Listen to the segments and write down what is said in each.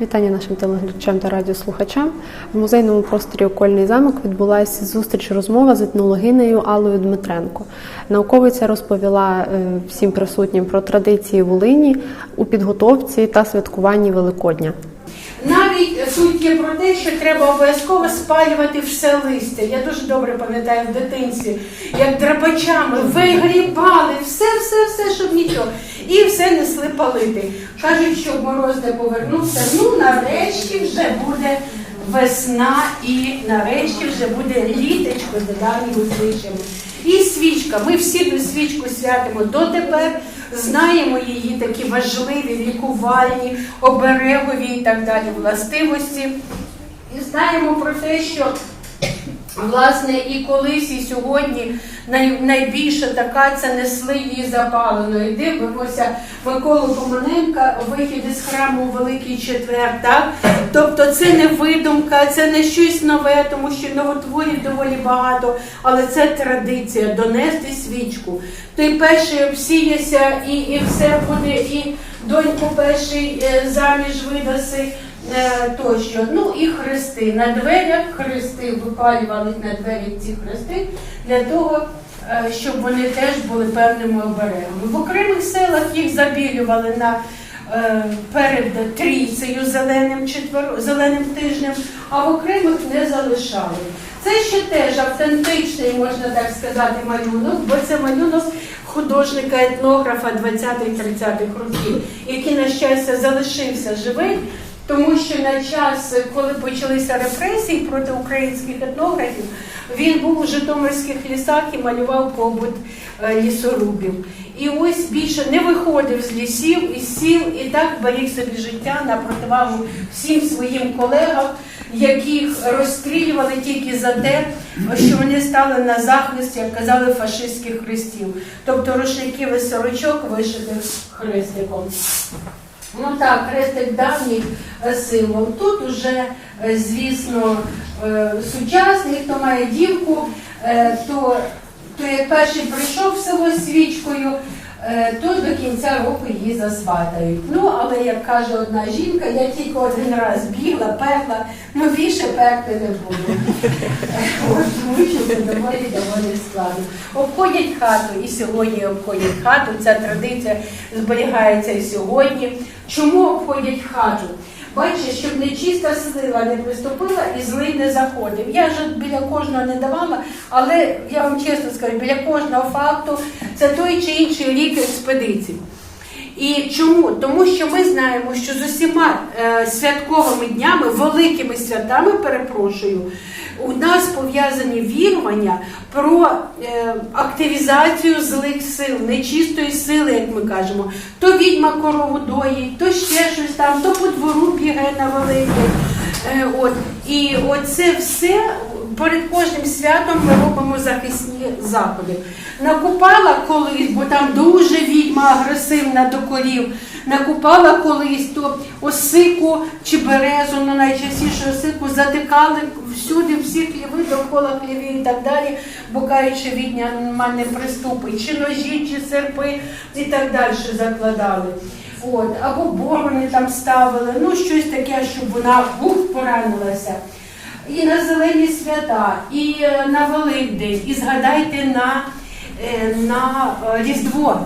Вітання нашим телеглядачам та радіослухачам. В музейному просторі Окольний замок відбулася зустріч розмова з етнологинею Аллою Дмитренко. Науковиця розповіла е, всім присутнім про традиції Волині у підготовці та святкуванні Великодня. Навіть суть є про те, що треба обов'язково спалювати все листя. Я дуже добре пам'ятаю в дитинстві, як драбачами вигрібали все, все, все, щоб нічого. І все несли палити. Кажуть, що мороз не повернувся. Ну, нарешті вже буде весна і нарешті вже буде літочко за давніми звичаями. І свічка. Ми всі ту свічку святимо дотепер, знаємо її такі важливі, лікувальні, оберегові і так далі властивості. І знаємо про те, що Власне, і колись, і сьогодні най, найбільша така це несли її запаленою. Дивимося Миколу Команенка, вихід із храму Великий Четвер. Так? Тобто це не видумка, це не щось нове, тому що новотворів доволі багато, але це традиція донести свічку. Той перший обсіяся і, і все буде, і доньку перший е, заміж видаси. Е, тощо. Ну і хрести. На дверях хрести випалювали на двері ці хрести для того, е, щоб вони теж були певними оберегами. В окремих селах їх забілювали на е, перед трійцею зеленим четвер... зеленим тижнем, а в окремих не залишали. Це ще теж автентичний, можна так сказати, малюнок, бо це малюнок художника-етнографа 20-30-х років, який, на щастя, залишився живий. Тому що на час, коли почалися репресії проти українських етнографів, він був у Житомирських лісах і малював побут е, лісорубів. І ось більше не виходив з лісів із сіл і так беріг собі життя на противагу всім своїм колегам, яких розстрілювали тільки за те, що вони стали на захист, як казали, фашистських хрестів, тобто рушників і сорочок вишитих хрестиком. Ну так, хрестик давній е, символ. Тут уже, е, звісно, е, сучасний, хто має дівку, то, то як перший прийшов в село свічкою, то до кінця року її засватають. Ну, але як каже одна жінка, я тільки один раз бігла, пекла, ну більше пекти не буду. Тому що доволі доволі складно. Обходять хату і сьогодні обходять хату. Ця традиція зберігається і сьогодні. Чому обходять хату? Бачиш, щоб нечиста сила не приступила і злий не заходив. Я ж біля кожного не давала, але я вам чесно скажу, біля кожного факту це той чи інший рік експедиції. І чому? Тому що ми знаємо, що з усіма е, святковими днями, великими святами, перепрошую, у нас пов'язані вірування про е, активізацію злих сил, нечистої сили, як ми кажемо. То відьма корову доїть, то ще щось там, то по двору бігає на велике. От. І оце все перед кожним святом ми робимо захисні заходи. Накупала колись, бо там дуже відьма агресивна до корів. Накупала колись то осику чи березу, ну найчастіше осику затикали всюди, всі хліви, довкола хлівів і так далі, букаючи відня не приступить, чи ножі, чи серпи і так далі закладали. От, Або борони там ставили, ну щось таке, щоб вона бух поранилася. І на зелені свята, і е, на Великдень, і згадайте на, е, на е, Різдво.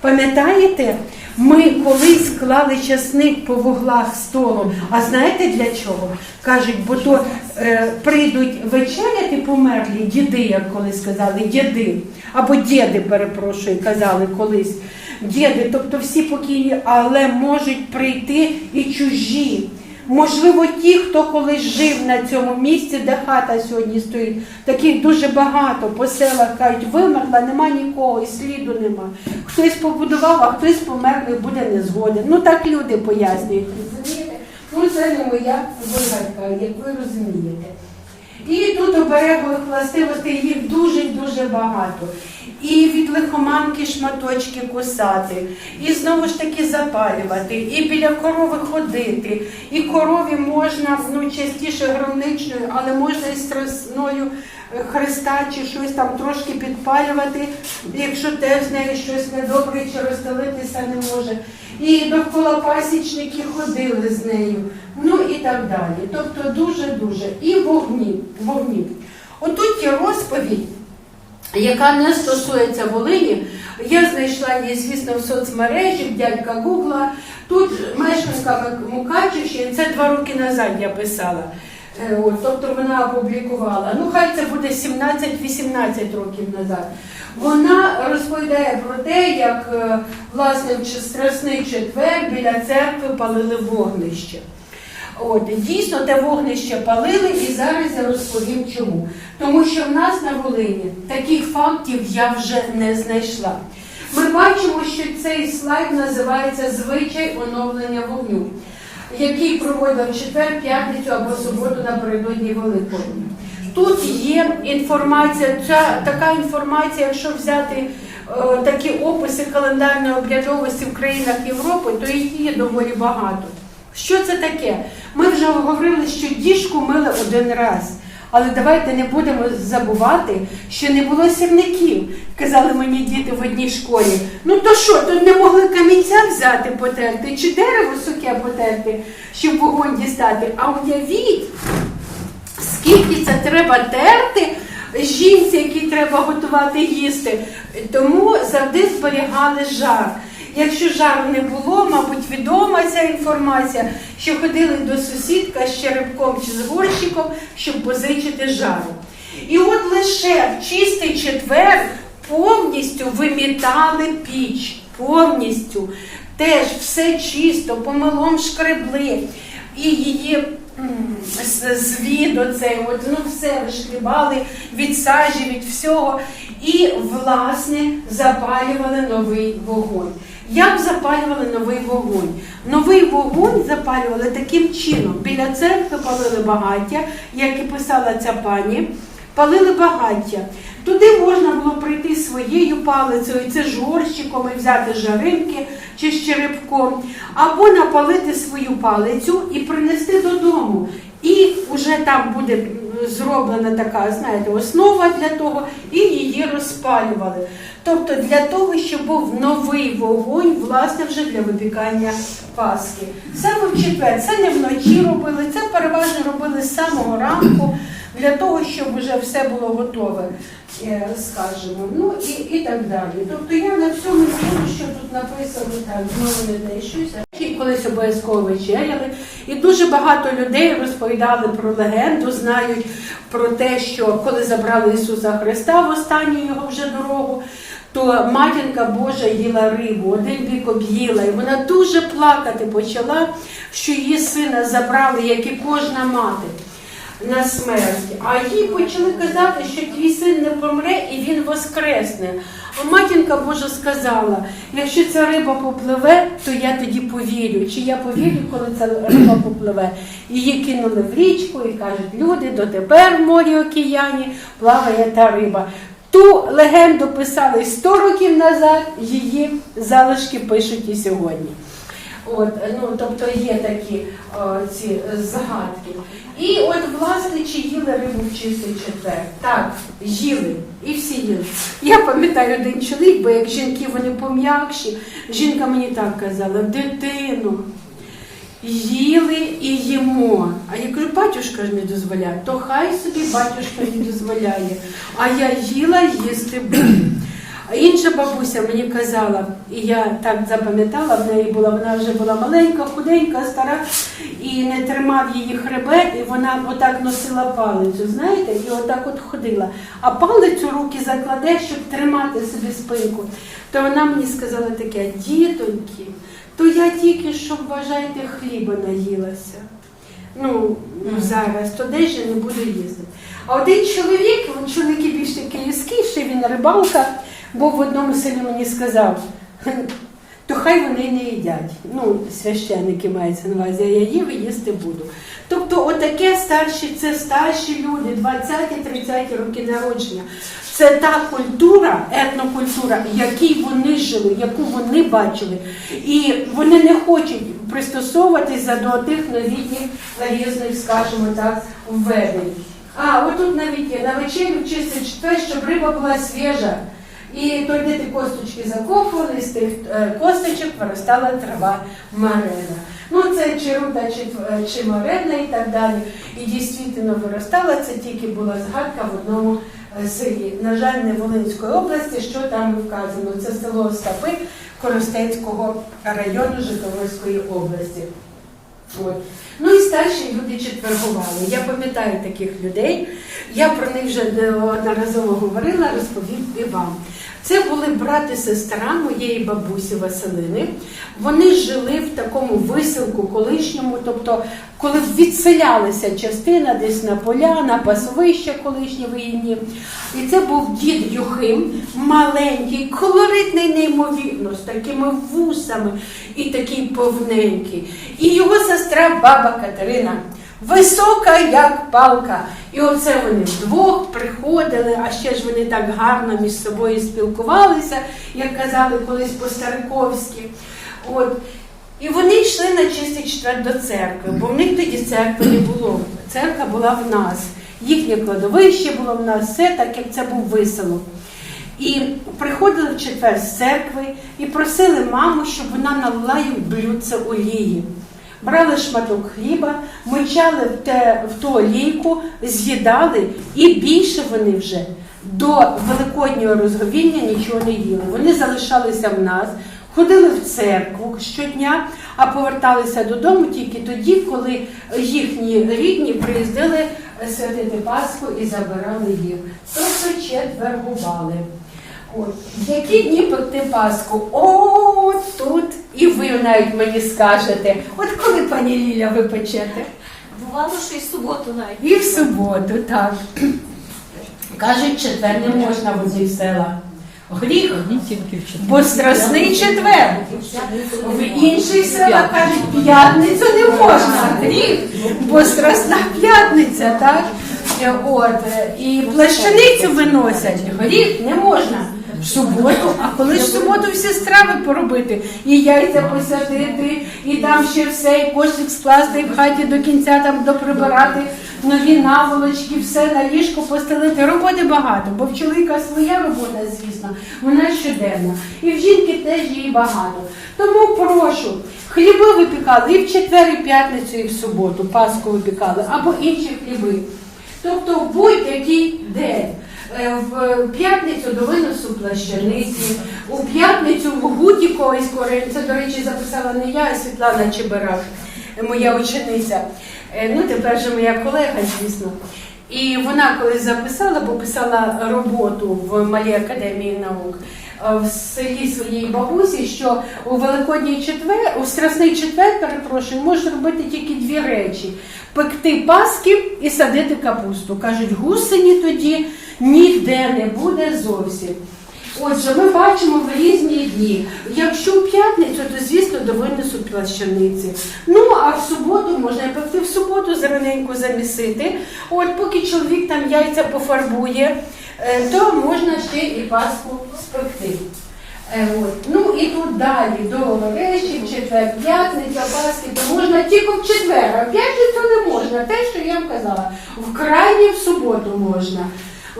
Пам'ятаєте, ми колись клали часник по вуглах столом. А знаєте для чого? Кажуть, бо то е, прийдуть вечеряти померлі діди, як колись сказали, діди, або діди, перепрошую, казали колись. Діди, тобто всі покійні, але можуть прийти і чужі. Можливо, ті, хто колись жив на цьому місці, де хата сьогодні стоїть, таких дуже багато по селах кажуть, вимерла, нема нікого, і сліду нема. Хтось побудував, а хтось померлий буде не згоден. Ну так люди пояснюють. розумієте? Ну це не моя вигадка, як ви розумієте. І тут оберегових властивостей їх дуже дуже багато і від лихоманки шматочки кусати, і знову ж таки запалювати, і біля корови ходити. І корові можна ну, частіше громничною, але можна і страсною хреста чи щось там трошки підпалювати, якщо теж з нею щось недобре чи розстелитися не може. І довкола пасічники ходили з нею, ну і так далі. Тобто дуже-дуже. І вогні. вогні. Отут є розповідь яка не стосується Волині. Я знайшла її, звісно, в соцмережі, дядька Гугла. Тут мешканка Мукачівщини, це два роки назад я писала. Е, От, тобто вона опублікувала. Ну, хай це буде 17-18 років назад. Вона розповідає про те, як е, власне Страсний четвер біля церкви палили вогнище. От, дійсно, те вогнище палили, і зараз я розповім чому. Тому що в нас на Волині таких фактів я вже не знайшла. Ми бачимо, що цей слайд називається Звичай оновлення вогню, який проводив четвер, п'ятницю або суботу напередодні Великодня. Тут є інформація, ця така інформація, якщо взяти е, такі описи календарної обрядовості в країнах Європи, то їх є доволі багато. Що це таке? Ми вже говорили, що діжку мили один раз. Але давайте не будемо забувати, що не було сірників. Казали мені діти в одній школі. Ну то що, то не могли камінця взяти потерти, чи дерево суке потерти, щоб вогонь дістати. А уявіть, скільки це треба терти жінці, якій треба готувати їсти. Тому завжди зберігали жар. Якщо жару не було, мабуть, відома ця інформація, що ходили до сусідка з черепком чи з горщиком, щоб позичити жару. І от лише в чистий четвер повністю вимітали піч, повністю. Теж все чисто, помилом шкребли. І її звід оцей, от, ну все вишкрібали від сажі, від всього. І, власне, запалювали новий вогонь. Як запалювали новий вогонь? Новий вогонь запалювали таким чином. Біля церкви палили багаття, як і писала ця пані, палили багаття. Туди можна було прийти своєю палицею, це ж горщиком і взяти жаринки чи з черепком, або напалити свою палицю і принести додому. І вже там буде зроблена така, знаєте, основа для того, і її розпалювали. Тобто для того, щоб був новий вогонь, власне, вже для випікання Пасхи. Саме в четвер, це не вночі робили, це переважно робили з самого ранку, для того, щоб вже все було готове, е, скажімо. Ну і, і так далі. Тобто я на всьому не що тут написано, так, знову не знайшуся. Колись обов'язково вечеряли. І дуже багато людей розповідали про легенду, знають про те, що коли забрали Ісуса Христа в останню його вже дорогу, то матінка Божа їла рибу, один бік об'їла, і вона дуже плакати почала, що її сина забрали, як і кожна мати. На смерті. А їй почали казати, що твій син не помре і він воскресне. А матінка Божа сказала: якщо ця риба попливе, то я тоді повірю. Чи я повірю, коли ця риба попливе? Її кинули в річку і кажуть, люди, дотепер в морі океані плаває та риба. Ту легенду писали 100 років назад, її залишки пишуть і сьогодні. От, ну, тобто є такі о, ці загадки. І от, власне, чи їли рибу в чистий четвер? Так, їли. І всі їли. Я пам'ятаю один чоловік, бо як жінки вони пом'якші, жінка мені так казала, дитину, їли і їмо. А я кажу, батюшка ж не дозволяє, то хай собі батюшка не дозволяє. А я їла їсти буду. А інша бабуся мені казала, і я так запам'ятала, в неї була, вона вже була маленька, худенька, стара, і не тримав її хребет, і вона отак носила палицю, знаєте, і отак от ходила. А палицю руки закладе, щоб тримати собі спинку. То вона мені сказала таке, дітоньки, то я тільки, що вважаєте, хліба наїлася. Ну, зараз, то де ж я не буду їздити. А один чоловік, він чоловік більш такий київський, він рибалка, був в одному селі мені сказав, то хай вони не їдять. Ну, священники мається на увазі, а я їв і їсти буду. Тобто, отаке старші, це старші люди, 20-30 роки народження. Це та культура, етнокультура, якій вони жили, яку вони бачили. І вони не хочуть пристосовуватися до тих новітніх різних, скажімо так, введень. А, отут навіть є на вечерю чистий четвер, щоб риба була свіжа. І тоді ті косточки закопували, з тих е, косточок виростала трава марена. Ну, це чи руда, чи, е, чи марена і так далі. І дійсно виростала, це тільки була згадка в одному е, селі. На жаль, не Волинської області, що там вказано. Це село Остапи Коростенського району Житомирської області. От. Ну і старші люди четвергували. Я пам'ятаю таких людей. Я про них вже неодноразово говорила, розповім і вам. Це були брат і сестра моєї бабусі Василини. Вони жили в такому виселку колишньому, тобто, коли відселялася частина десь на поля, на пасовище колишнє війні. І це був дід Юхим, маленький, колоритний, неймовірно, з такими вусами і такий повненький. І його сестра баба Катерина. Висока, як палка. І оце вони вдвох приходили, а ще ж вони так гарно між собою спілкувалися, як казали колись по-стариковськи. От. І вони йшли на чистий четвер до церкви, бо в них тоді церкви не було. Церква була в нас. Їхнє кладовище було в нас, все так, як це був виселок. І приходили в четвер з церкви і просили маму, щоб вона налила їм блюдце олії. Брали шматок хліба, мочали в, те, в ту олійку, з'їдали, і більше вони вже до великоднього розговіння нічого не їли. Вони залишалися в нас, ходили в церкву щодня, а поверталися додому тільки тоді, коли їхні рідні приїздили святити Пасху і забирали їх. Тобто четвергували. В які дні пекти Пасху? О, тут і ви навіть мені скажете. От коли пані Ліля ви печете? Бувало, що і в суботу навіть. І в суботу, так. Кажуть, четвер не можна води в села. Гріх, бо страсний четвер. В інших селах кажуть, п'ятницю не можна. Гріх, бо страсна п'ятниця, так? От, і плащаницю виносять. Гріх не можна. В суботу, а коли ж в суботу всі страви поробити, і яйця посадити, і там ще все, і кошик скласти, і в хаті до кінця там доприбирати нові наволочки, все на ліжко постелити. Роботи багато, бо в чоловіка своя робота, звісно, вона щоденна. І в жінки теж її багато. Тому прошу, хліби випікали і в четвер, і в п'ятницю, і в суботу, Пасху випікали, або інші хліби. Тобто будь-який день. Е, В п'ятницю до виносу плащаниці, у п'ятницю в гуті когось. Це, до речі, записала не я, а Світлана Чебарак, моя учениця. Е, Ну, тепер же моя колега, звісно. І вона колись записала, бо писала роботу в Малій академії наук е, в селі своєї бабусі, що у Великодній четвер, у Страсний четвер, перепрошую, можна робити тільки дві речі: пекти паски і садити капусту. Кажуть, гусені тоді ніде не буде зовсім. Отже, ми бачимо в різні дні. Якщо в п'ятницю, то звісно до винесу плащаниці. Ну а в суботу можна пекти в суботу зелененько замісити. От поки чоловік там яйця пофарбує, е, то можна ще і паску спекти. Е, От. Ну і тут далі до Олешів, четвер, п'ятниця, Пасхи, то можна тільки в четвер, а в п'ятницю не можна. Те, що я вам казала, в в суботу можна.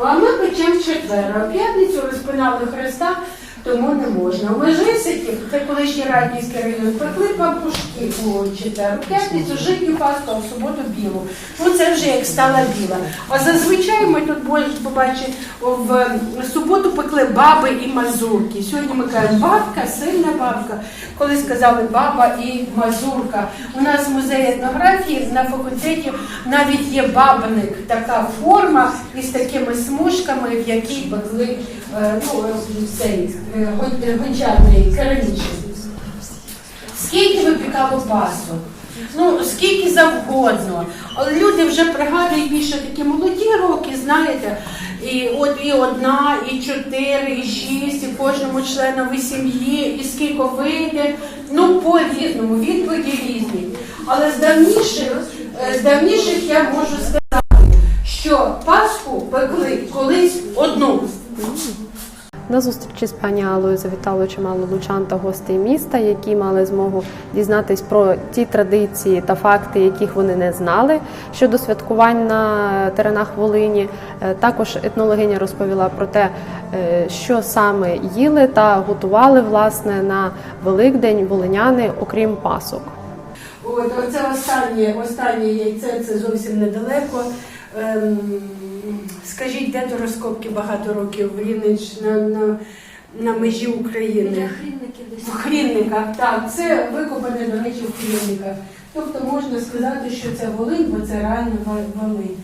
А ми печемо четверо. п'ятницю розпинали Христа, тому не можна. У Межиситі, це колишній Раднівський район, пекли пампушки у четвер, п'ятницю житню паску, а в суботу білу. Ну це вже як стала біла. А зазвичай ми тут побачити, в суботу пекли баби і мазурки. Сьогодні ми кажемо бабка, сильна бабка. Коли сказали баба і мазурка. У нас в музеї етнографії на факультеті навіть є бабник, така форма із такими смужками, в якій пекли е, ну, цей гончарний керамічний. Скільки випікало пасу? Ну, скільки завгодно. Люди вже пригадують більше такі молоді роки, знаєте, і от і одна, і чотири, і шість, і кожному членові сім'ї, і скільки вийде. Ну, по-різному, відповіді різні. Але з давніших, е, з давніших я можу сказати, що Пасху пекли колись одну. На зустрічі з пані Аллою завітало чимало лучан та гостей міста, які мали змогу дізнатись про ті традиції та факти, яких вони не знали щодо святкувань на теренах Волині. Е, Також етнологиня розповіла про те, е, що саме їли та готували власне на Великдень волиняни, окрім пасок. От, оце останнє, останнє яйце, це зовсім недалеко. Ем, скажіть, де до розкопки багато років в на, на, на межі України? В Хрінниках, так, це викопане, до речі, в Хрінниках. Тобто можна сказати, що це Волинь, бо це реально Волинь.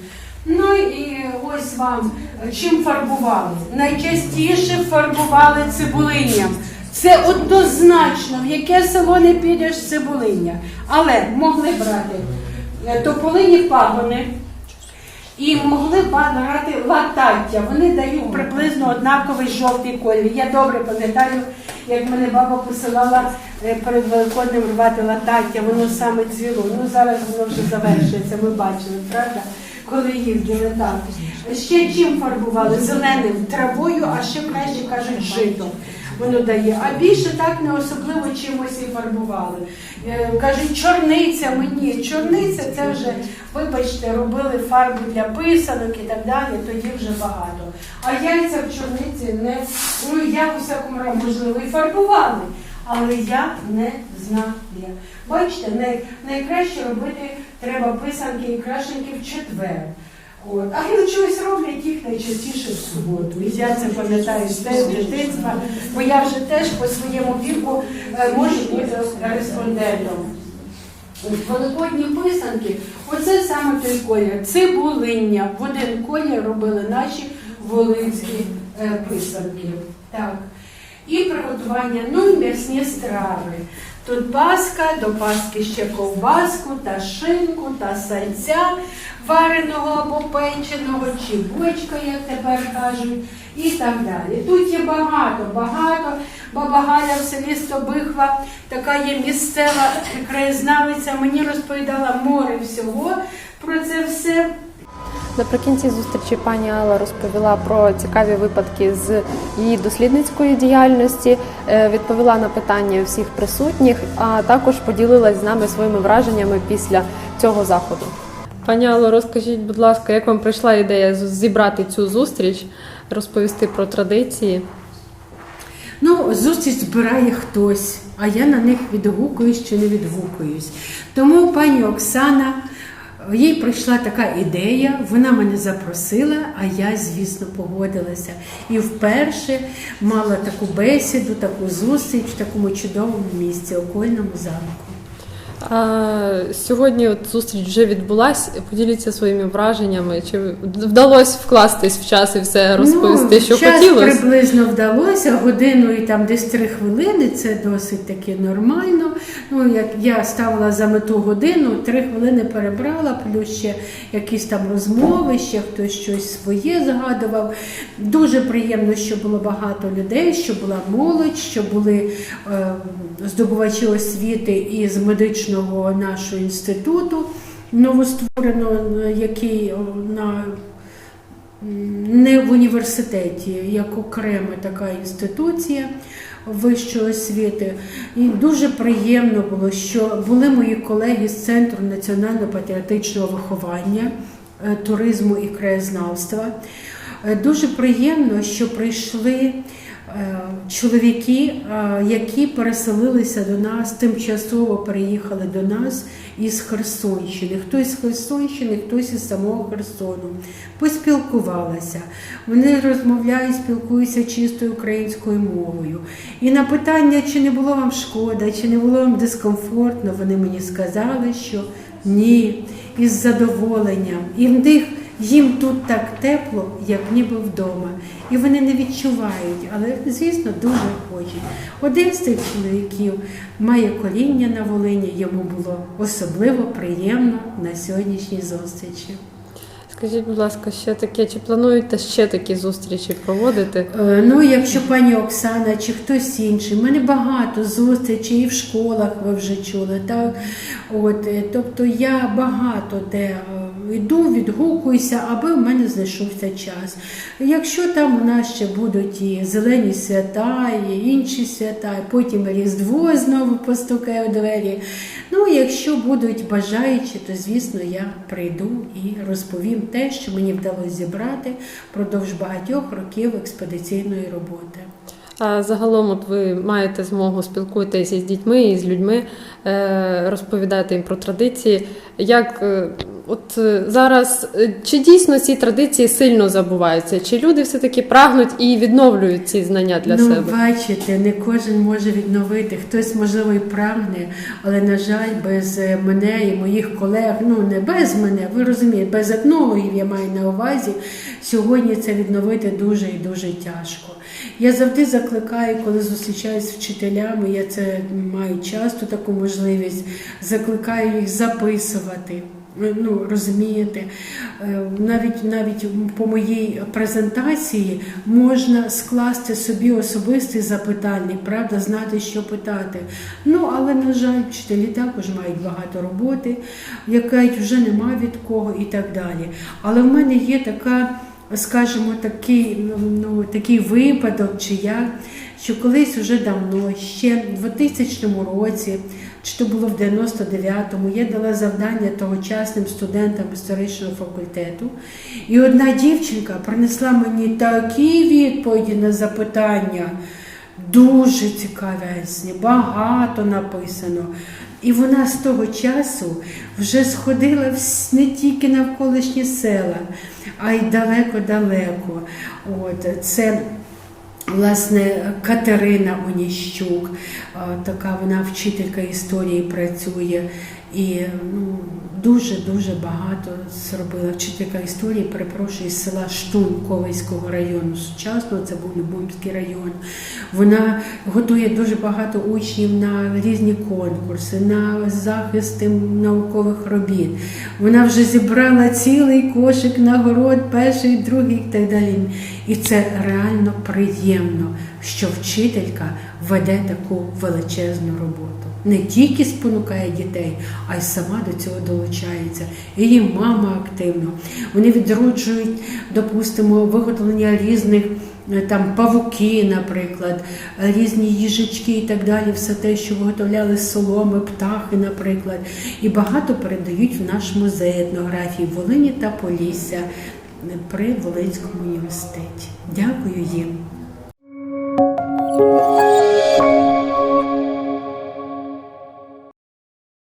Ну і ось вам чим фарбували. Найчастіше фарбували цибулинням. Це однозначно, в яке село не підеш цибулиння. Але могли брати е, тополині пагони і могли брати латаття. Вони дають приблизно однаковий жовтий колір. Я добре пам'ятаю, як мене баба посилала е, перед Великоднем рвати латаття, воно саме цвіло. Ну зараз воно вже завершується, ми бачили, правда? Коли їздили так. Ще чим фарбували? Зеленим травою, а ще краще кажуть житом. Воно дає. А більше так не особливо чимось і фарбували. Е, Кажуть, чорницями. Ні, чорниця це вже, вибачте, робили фарбу для писанок і так далі, тоді вже багато. А яйця в чорниці не, ну я у всякому разі, можливо, і фарбували, але я не знаю. Бачите, най, найкраще робити треба писанки і крашенки в четвер. От. А коли чогось роблять їх найчастіше в суботу. І я це пам'ятаю з дитинства, бо я вже теж по своєму віку е, можу бути респондентом. Великодні писанки, оце саме той колір. Цибулиння. В один колір робили наші волинські е, писанки. Так. І приготування, ну і м'ясні страви. Тут паска, до паски ще ковбаску, та шинку, та сальця вареного або печеного, чи бочка, як тепер кажуть, і так далі. Тут є багато, багато. Баба Галя в селі Стобихва, така є місцева краєзнавиця, мені розповідала море всього про це все. Наприкінці зустрічі пані Алла розповіла про цікаві випадки з її дослідницької діяльності, е, відповіла на питання всіх присутніх, а також поділилась з нами своїми враженнями після цього заходу. Пані Алло, розкажіть, будь ласка, як вам прийшла ідея зібрати цю зустріч, розповісти про традиції? Ну, зустріч збирає хтось, а я на них відгукуюсь чи не відгукуюсь. Тому пані Оксана, їй прийшла така ідея, вона мене запросила, а я, звісно, погодилася. І вперше мала таку бесіду, таку зустріч в такому чудовому місці, окольному замку. А, сьогодні от зустріч вже відбулась. Поділіться своїми враженнями. Чи вдалося вкластись в час і все розповісти, ну, що час хотілося? приблизно вдалося, годину і там десь три хвилини, це досить таки нормально. Ну, як я ставила за мету годину, три хвилини перебрала, плюс ще якісь там розмови, ще хтось щось своє згадував. Дуже приємно, що було багато людей, що була молодь, що були е, здобувачі освіти із медичного нашого інституту новоствореного, який на не в університеті, як окрема така інституція вищої освіти. І дуже приємно було, що були мої колеги з Центру національно-патріотичного виховання, е, туризму і краєзнавства. Е, Дуже приємно, що прийшли е, чоловіки, е, які переселилися до нас, тимчасово переїхали до нас із Херсонщини. Хтось з Херсонщини, хтось із самого Херсону. Поспілкувалася. Вони розмовляють, спілкуються чистою українською мовою. І на питання, чи не було вам шкода, чи не було вам дискомфортно, вони мені сказали, що ні, із задоволенням. І в них їм тут так тепло, як ніби вдома. І вони не відчувають, але, звісно, дуже хочуть. Один з цих чоловіків має коріння на Волині, йому було особливо приємно на сьогоднішній зустрічі. Скажіть, будь ласка, ще таке, чи плануєте ще такі зустрічі проводити? Е, Ну, якщо пані Оксана чи хтось інший, в мене багато зустрічей і в школах ви вже чули, так? От, е, тобто я багато де е, йду, відгукуюся, аби в мене знайшовся час. Якщо там у нас ще будуть і зелені свята, і інші свята, потім Різдво знову постукає в двері. Ну, якщо будуть бажаючі, то звісно я прийду і розповім те, що мені вдалося зібрати впродовж багатьох років експедиційної роботи. А загалом, от ви маєте змогу спілкуватися з дітьми і з людьми, е, розповідати їм про традиції. Як е, от е, зараз е, чи дійсно ці традиції сильно забуваються? Чи люди все таки прагнуть і відновлюють ці знання для ну, себе? бачите, не кожен може відновити. Хтось, можливо, і прагне, але, на жаль, без е, мене і моїх колег, ну не без мене, ви розумієте, без етнологів я маю на увазі. Сьогодні це відновити дуже і дуже тяжко. Я завжди закликаю, коли зустрічаюся з вчителями, я це маю часто таку можливість, закликаю їх записувати. Ну, розумієте, Е, навіть навіть по моїй презентації можна скласти собі особистий запитальник, правда, знати, що питати. Ну, але, на жаль, вчителі також мають багато роботи, яка вже нема від кого і так далі. Але в мене є така, скажімо, такий, ну, такий випадок, чи як, що колись уже давно, ще в 2000 році, чи то було в 99-му, я дала завдання тогочасним студентам історичного факультету. І одна дівчинка принесла мені такі відповіді на запитання, дуже цікавесні, багато написано. І вона з того часу вже сходила не тільки навколишні села, а й далеко-далеко. От, це Власне, Катерина Оніщук, така вона вчителька історії працює і ну, дуже-дуже багато зробила. Вчителька історії, перепрошую, з села Штун Ковальського району. Сучасно це був Любомський район. Вона готує дуже багато учнів на різні конкурси, на захисти наукових робіт. Вона вже зібрала цілий кошик нагород, перший, другий і так далі. І це реально приємно, що вчителька веде таку величезну роботу. Не тільки спонукає дітей, а й сама до цього долучається. Її мама активно. Вони відроджують, допустимо, виготовлення різних е, там павуки, наприклад, різні їжачки і так далі, все те, що виготовляли соломи, птахи, наприклад. І багато передають в наш музей етнографії Волині та Полісся при Волинському університеті. Дякую їм.